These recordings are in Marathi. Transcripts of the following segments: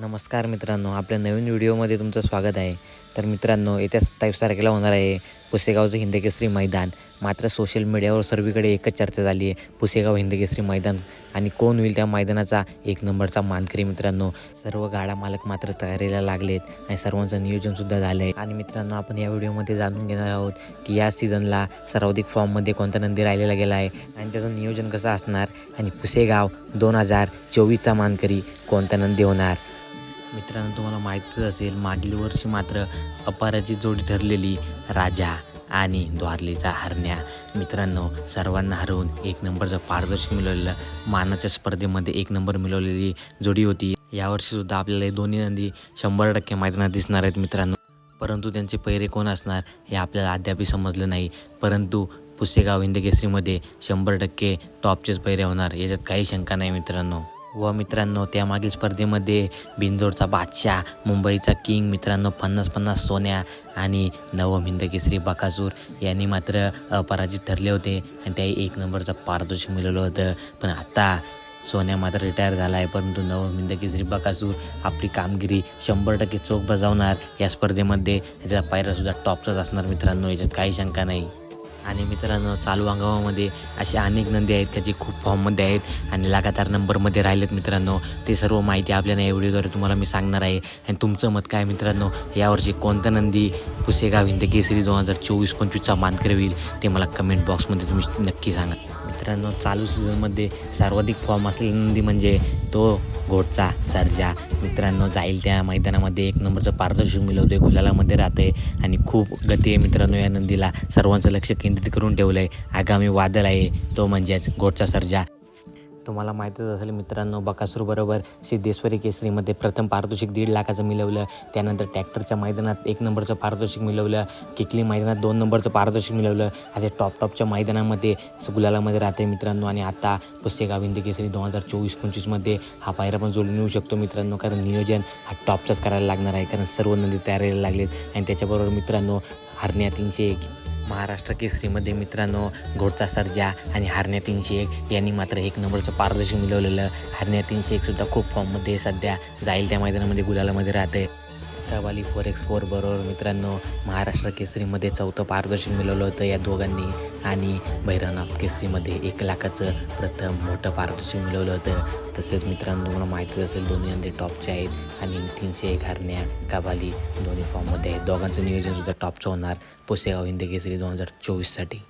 नमस्कार मित्रांनो आपल्या नवीन व्हिडिओमध्ये तुमचं स्वागत आहे. तर मित्रांनो येत्या सत्तावीस तारखेला होणार आहे पुसेगावचं हिंदकेसरी मैदान. मात्र सोशल मीडियावर सर्वीकडे एकच चर्चा झाली आहे पुसेगाव हिंदकेसरी मैदान. आणि कोण होईल त्या मैदानाचा एक नंबरचा मानकरी मित्रांनो? सर्व गाडा मालक मात्र तयारीला लागलेत आणि सर्वांचं नियोजनसुद्धा झालं आहे आणि मित्रांनो आपण या व्हिडिओमध्ये जाणून घेणार आहोत की या सीझनला सर्वाधिक फॉर्ममध्ये कोणता नंदी राहिलेला गेला आहे आणि त्याचं नियोजन कसं असणार? आणि पुसेगाव दोन हजार चोवीसचा मानकरी कोणता नंदी होणार? मित्रांनो तुम्हाला माहीतच असेल मागील वर्षी मात्र अपाराची जोडी ठरलेली राजा आणि द्वारलीचा हरण्या. मित्रांनो सर्वांना हरवून एक नंबरचं पारदर्शक मिळवलेलं मानाच्या स्पर्धेमध्ये एक नंबर मिळवलेली जोडी होती. यावर्षीसुद्धा आपल्याला दोन्ही नंदी शंभर टक्के मैदानात दिसणार आहेत मित्रांनो. परंतु त्यांचे पैरे कोण असणार हे आपल्याला अद्यापही समजलं नाही. परंतु पुसेगाव हिंदकेसरीमध्ये शंभर टक्के टॉपचेच पैरे होणार याच्यात काही शंका नाही मित्रांनो. व मित्रांनो त्यामागील स्पर्धेमध्ये बिंजोडचा बादशाह मुंबईचा किंग मित्रांनो पन्नास पन्नास सोन्या आणि नवम हिंदकेसरी बकासूर यांनी मात्र अपराजित ठरले होते आणि त्याही एक नंबरचं पारितोषिक मिळवलं होतं. पण आता सोन्या मात्र रिटायर झाला आहे परंतु नवम हिंदकेसरी बकासूर आपली कामगिरी शंभर टक्के चोख बजावणार या स्पर्धेमध्ये. याचा पायरासुद्धा टॉपचाच असणार मित्रांनो याच्यात काही शंका नाही. आणि मित्रांनो चालू हंगामामध्ये असे अनेक नंदी आहेत का जे खूप फॉर्ममध्ये आहेत आणि लगातार नंबरमध्ये राहिलेत मित्रांनो. ते सर्व माहिती आपल्याला या व्हिडिओद्वारे तुम्हाला मी सांगणार आहे. आणि तुमचं मत काय मित्रांनो? यावर्षी कोणता नंदी पुसेगाव हिंद केसरी दोन हजार चोवीस पंचवीसचा मानकर होईल ते मला कमेंट बॉक्समध्ये तुम्ही नक्की सांगा. मित्रांनो चालू सीझनमध्ये सर्वाधिक फॉर्म असलेली नंदी म्हणजे तो घोटचा सर्जा. मित्रांनो जाईल त्या मैदानामध्ये. एक नंबरचं पारदर्शक मिळवतोय गुलालामध्ये राहते आणि खूप गती आहे मित्रांनो या नंदीला. सर्वांचं लक्ष केंद्रित करून ठेवलं आहे आगामी वादळ आहे तो म्हणजेच घोटचा सर्जा. तुम्हाला माहीतच असेल मित्रांनो बकासूरबरोबर सिद्धेश्वरी केसरीमध्ये प्रथम पारितोषिक दीड लाखाचं मिळवलं. त्यानंतर ट्रॅक्टरच्या मैदानात एक नंबरचं पारितोषिक मिळवलं. किकली मैदानात दोन नंबरचं पारितोषिक मिळवलं. असे टॉप टॉपच्या मैदानामध्ये गुलालामध्ये राहते मित्रांनो. आणि आता पुस्तकाव हिंदी केसरी दोन हजार चोवीस पंचवीसमध्ये हा पायरा पण जोडून येऊ शकतो मित्रांनो. कारण नियोजन हा टॉपचाच करायला लागणार आहे. कारण सर्व नंदी तयारीला लागलेत. आणि त्याच्याबरोबर मित्रांनो हरण्या तीनशे एक. महाराष्ट्र केसरीमध्ये मित्रांनो घोडचा सर्जा आणि हारण्या तीनशे एक यांनी मात्र एक नंबरचं पारदर्शन मिळवलेलं. हारण्या तीनशे एकसुद्धा खूप फॉर्ममध्ये सध्या जाईल त्या मैदानामध्ये गुलालामध्ये राहते कबाली फोर एक्स फोर बरोबर मित्रांनो महाराष्ट्र केसरीमध्ये चौथं पारदर्शन मिळवलं होतं या दोघांनी. आणि भैरवनाथ केसरीमध्ये एक लाखाचं प्रथम मोठं पारदर्शन मिळवलं होतं. तसेच मित्रांनो तुम्हाला माहिती असेल दोन्ही अंदे टॉपचे आहेत आणि तीनशे एक हरण्या दोन्ही फॉर्ममध्ये आहेत. दोघांचं नियोजनसुद्धा टॉपचं होणार पोसेगाव हिंदी केसरी दोन हजार चोवीससाठी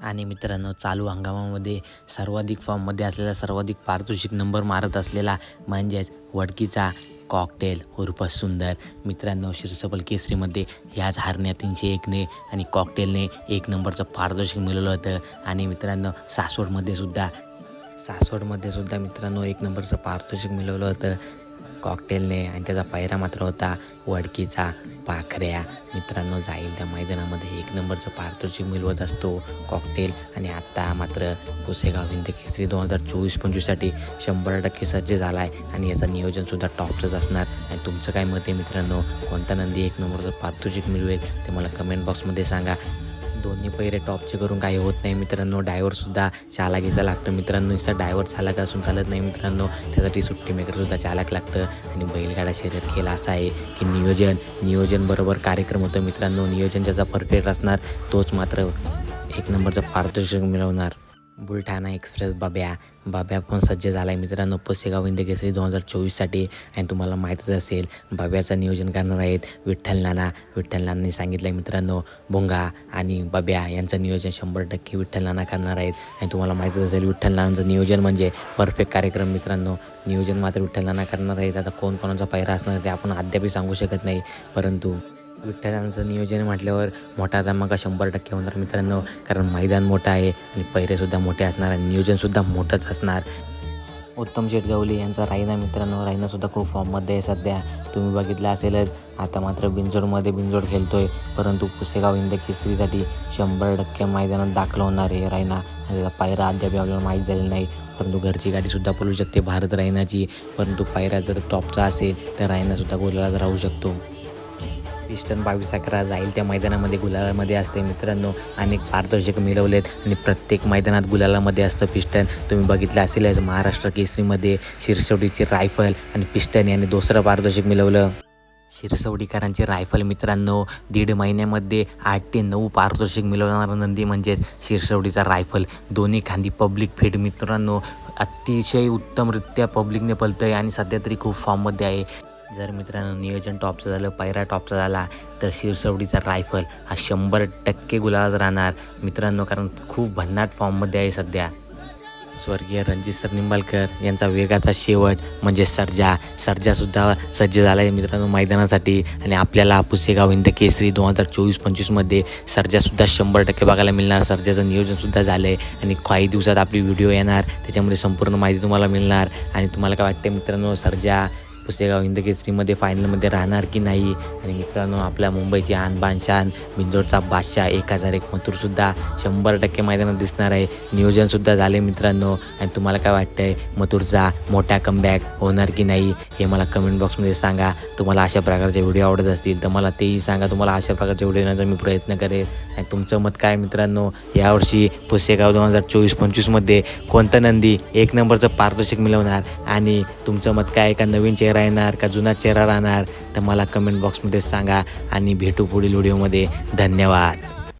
आणि मित्रांनो चालू हंगामामध्ये सर्वाधिक फॉर्ममध्ये असलेला सर्वाधिक पारितोषिक नंबर मारत असलेला म्हणजेच वडकीचा कॉकटेल उर्फ सुंदर. मित्रांनो शिरसबल केसरीमध्ये ह्याच हारण्या तीनशे एकने आणि कॉकटेलने एक नंबरचं पारदर्शक मिळवलं होतं. आणि मित्रांनो सासवडमध्ये सुद्धा सासवडमध्ये सुद्धा मित्रांनो एक नंबरचं पारितोषिक मिळवलं होतं. कॉकटेलने आणि त्याचा पायरा मात्र होता वडकीचा. पाखऱ्या मित्रांनो जाईल त्या मैदानामध्ये एक नंबरचं पारितोषिक मिळवत असतो कॉकटेल. आणि आत्ता मात्र पुसेगाव हिंद केसरी दोन हजार चोवीस पंचवीससाठी शंभर टक्के सज्ज झाला आहे आणि याचं नियोजनसुद्धा टॉपचंच असणार. आणि तुमचं काय मत आहे मित्रांनो? कोणता नंदी एक नंबरचं पारितोषिक मिळवेल ते मला कमेंट बॉक्समध्ये सांगा. दोन्ही पैरे टॉपचे करून काही होत नाही. मित्रांनो डायव्हरसुद्धा चालाकीचा लागतो. मित्रांनो नुसता डायव्हर चालक असून चालत नाही मित्रांनो. त्यासाठी सुट्टी मेकरसुद्धा चालक लागतं. आणि बैलगाडा शर्यत खेळ असा आहे की नियोजन. नियोजन बरोबर कार्यक्रम होतो मित्रांनो. नियोजन ज्याचा परफेक्ट असणार तोच मात्र एक नंबरचा पारदर्शक मिळवणार. बुलढाणा एक्सप्रेस बाब्या. बाब्या पण सज्ज झाला आहे मित्रांनो. पुसेगाव केसरी दोन हजार चोवीससाठी. आणि तुम्हाला माहीतच असेल बाब्याचं नियोजन करणार आहेत विठ्ठल नाना. विठ्ठल नानांनी सांगितलं आहे मित्रांनो भोंगा आणि बाब्या यांचं नियोजन शंभर टक्के विठ्ठल नाना करणार आहेत. आणि तुम्हाला माहीतच असेल विठ्ठल नानांचं नियोजन म्हणजे परफेक्ट कार्यक्रम मित्रांनो. नियोजन मात्र विठ्ठल नाना करणार आहेत. आता कोण कोणाचा पायरा असणार ते आपण अद्यापही सांगू शकत नाही. परंतु विठ्ठलांचं नियोजन म्हटल्यावर मोठा धमाका शंभर टक्के होणार मित्रांनो. कारण मैदान मोठं आहे आणि पैरेसुद्धा मोठे असणार आणि नियोजनसुद्धा मोठंच असणार. उत्तम शेटगावली यांचा रायना मित्रांनो. रायनासुद्धा खूप फॉर्ममध्ये आहे सध्या. तुम्ही बघितलं असेलच आता मात्र बिंजोडमध्ये बिंजोड खेळतोय. परंतु पुसेगाव इंद केसरीसाठी शंभर टक्के मैदानात दाखल होणार आहे रायना त्याचा पायरा अद्याप आपल्याला माहीत झालेला नाही. परंतु घरची गाडीसुद्धा पलू शकते भारत रायनाची परंतु पायरा जर टॉपचा असेल तर रायनासुद्धा गोलालाच राहू शकतो. पिस्टन बावीस अकरा जाईल त्या मैदानामध्ये गुलालामध्ये असते. मित्रांनो अनेक पारितोषिक मिळवलेत आणि प्रत्येक मैदानात गुलालामध्ये असतं पिस्टन. तुम्ही बघितलं असेलच महाराष्ट्र केसरीमध्ये शिरसवडीची रायफल आणि पिस्टन यांनी दुसरं पारितोषिक मिळवलं. शिरसवडीकरांची रायफल मित्रांनो दीड महिन्यामध्ये आठ ते नऊ पारितोषिक मिळवणारा नंदी म्हणजेच शिरसवडीचा रायफल. दोन्ही खांदी पब्लिक फीड मित्रांनो अतिशय उत्तमरित्या पब्लिकने पलतं आहे आणि सध्या तरी खूप फॉर्ममध्ये आहे. जर मित्रांनो नियोजन टॉपचं झालं पायरा टॉपचा झाला तर शिरसवडीचा रायफल हा शंभर टक्के गुलाबात राहणार. मित्रांनो कारण खूप भन्नाट फॉर्ममध्ये आहे सध्या. स्वर्गीय रणजित सर निंबालकर यांचा वेगाचा शेवट म्हणजे सर्जा. सर्जासुद्धा सज्ज झाला आहे मित्रांनो मैदानासाठी. आणि आपल्याला पुसेगाव हिंद केसरी दोन हजार चोवीस पंचवीसमध्ये सर्जासुद्धा शंभर टक्के बघायला मिळणार. सर्जाचं नियोजनसुद्धा झालं आहे आणि काही दिवसात आपली व्हिडिओ येणार. त्याच्यामध्ये संपूर्ण माहिती तुम्हाला मिळणार. आणि तुम्हाला काय वाटते मित्रांनो सर्जा? पुसेगाव हिंद केसरीमध्ये फायनलमध्ये राहणार की नाही? आणि मित्रांनो आपल्या मुंबईची आनबान शान बिंदोडचा बादशाह एक हजार एक मथुरसुद्धा शंभर टक्के मैदानात दिसणार आहे. नियोजनसुद्धा झाले मित्रांनो. आणि तुम्हाला काय वाटतं आहे मथुरचा मोठा कमबॅक होणार की नाही? हे मला कमेंट बॉक्समध्ये सांगा. तुम्हाला अशा प्रकारचे व्हिडिओ आवडत असतील तर मला तेही सांगा. तुम्हाला अशा प्रकारचे व्हिडिओ येण्याचा मी प्रयत्न करेल. आणि तुमचं मत काय मित्रांनो? यावर्षी पुसेगाव दोन हजार चोवीस पंचवीसमध्ये कोणता नंदी एक नंबरचं पारितोषिक मिळवणार? आणि तुमचं मत काय? का नवीन चेहरा येणार? का जुना चेहरा राहणार? तर मला कमेंट बॉक्समध्ये सांगा आणि भेटू पुढील व्हिडिओमध्ये धन्यवाद.